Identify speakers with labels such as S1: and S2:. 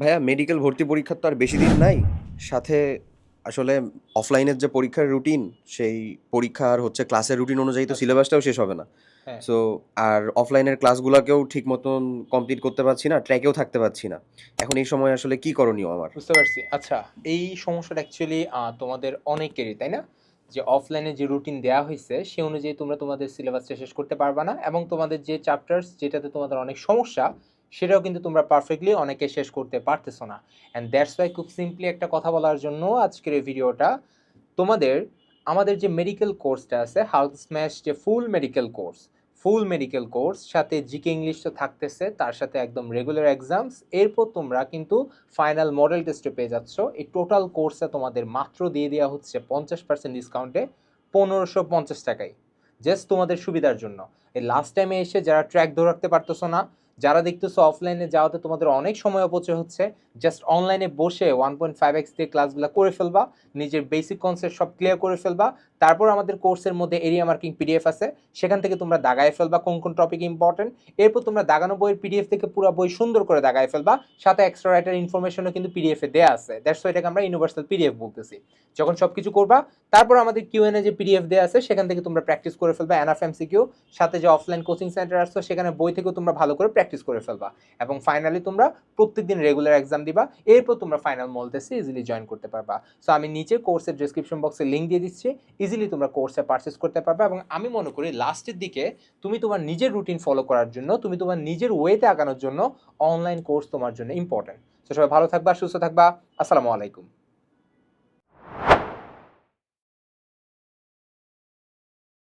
S1: ভাইয়া মেডিকেল ভর্তি পরীক্ষার তো আর বেশি দিন নাই। সাথে আসলে অফলাইনের যে পরীক্ষার রুটিন সেই পরীক্ষার হচ্ছে ক্লাসের রুটিন অনুযায়ী তো সিলেবাসটাও শেষ হবে না।
S2: হ্যাঁ।
S1: সো আর অফলাইনের ক্লাসগুলোকেও ঠিক মতন কমপ্লিট করতে পারছি না ট্র্যাকেও থাকতে পারছি না। এখন এই সময় আসলে কি করণীয় আমার?
S2: বুঝতে পারছি। আচ্ছা এই সমস্যাটা অ্যাকচুয়ালি তোমাদের অনেকেরই তাই না? যে অফলাইনে যে রুটিন দেওয়া হয়েছে সে অনুযায়ী তোমরা তোমাদের সিলেবাসটা শেষ করতে পারবা না এবং তোমাদের যে চ্যাপ্টার্স যেটাতে তোমাদের অনেক সমস্যা সেটাও কিন্তু তোমরা পারফেক্টলি অনেকে শেষ করতে পারতেছো না। অ্যান্ড দ্যাটস ওয়াই খুব সিম্পলি একটা কথা বলার জন্য আজকের এই ভিডিওটা তোমাদের আমাদের যে মেডিকেল কোর্সটা আছে হাউস স্ম্যাশ যে full medical course full medical course সাথে জিকে ইংলিশ তো থাকতেছে, তার সাথে একদম রেগুলার এক্সামস এরপর তোমরা কিন্তু ফাইনাল মডেল টেস্টে পেয়ে যাচ্ছ। এই টোটাল কোর্সে তোমাদের মাত্র দিয়ে দেওয়া হচ্ছে পঞ্চাশ পার্সেন্ট ডিসকাউন্টে পনেরোশো পঞ্চাশ টাকায় জাস্ট তোমাদের সুবিধার জন্য। এই লাস্ট টাইমে এসে যারা ট্র্যাক ধরে রাখতে পারতেছো না যারা দেখতেছো অফলাইনে যাওয়াতে তোমাদের অনেক সময় অপচয় হচ্ছে জাস্ট অনলাইনে বসে ওয়ান পয়েন্ট ফাইভ এক্স দিয়ে ক্লাসগুলো করে ফেলবা, নিজের বেসিক কনসেপ্ট সব ক্লিয়ার করে ফেলবা, তারপর আমাদের কোর্সের মধ্যে এরিয়া মার্কিং পিডিএফ আছে, সেখান থেকে তোমরা দাগায় ফেলবা কোন কোন টপিক ইম্পর্টেন্ট এরপর তোমরা দাগানো বইয়ের পিডিএফ থেকে পুরো বই সুন্দর করে দাগায় ফেলবা, সাথে এক্সট্রা রাইটার ইনফরমেশনও কিন্তু পিডিএফ দেওয়া আছে দ্যাটস এটাকে আমরা ইউনিভার্সাল পিডিএফ বলতেছি। যখন সব কিছু করবা, তারপর আমাদের কিউ কিউএনএ যে পিডিএফ দেওয়া আছে, সেখান থেকে তোমরা প্র্যাকটিস করে ফেলবা এনআফ এমসিকিউ সাথে যে অফলাইন কোচিং সেন্টার আসছো সেখানে বই থেকেও তোমরা ভালো করে প্র্যাকটিস করে ফেলবা। এবং ফাইনালি তোমরা প্রত্যেকদিন রেগুলার এক্সাম দিবা। এরপর তোমরা ফাইনাল মল টেস্টে ইজিলি জয়েন করতে পারবা। সো আমি নিচে কোর্সের ডিসক্রিপশন বক্সে লিঙ্ক দিয়ে দিচ্ছি। ইজিলি তোমরা কোর্সে পারচেস করতে পারবে এবং আমি মনে করি লাস্টের দিকে তুমি তোমার নিজের রুটিন ফলো করার জন্য, তুমি তোমার নিজের ওয়েতে আগানোর জন্য অনলাইন কোর্স তোমার জন্য ইম্পর্টেন্ট তো সবাই ভালো থাকবা, সুস্থ থাকবা। আসসালামু আলাইকুম।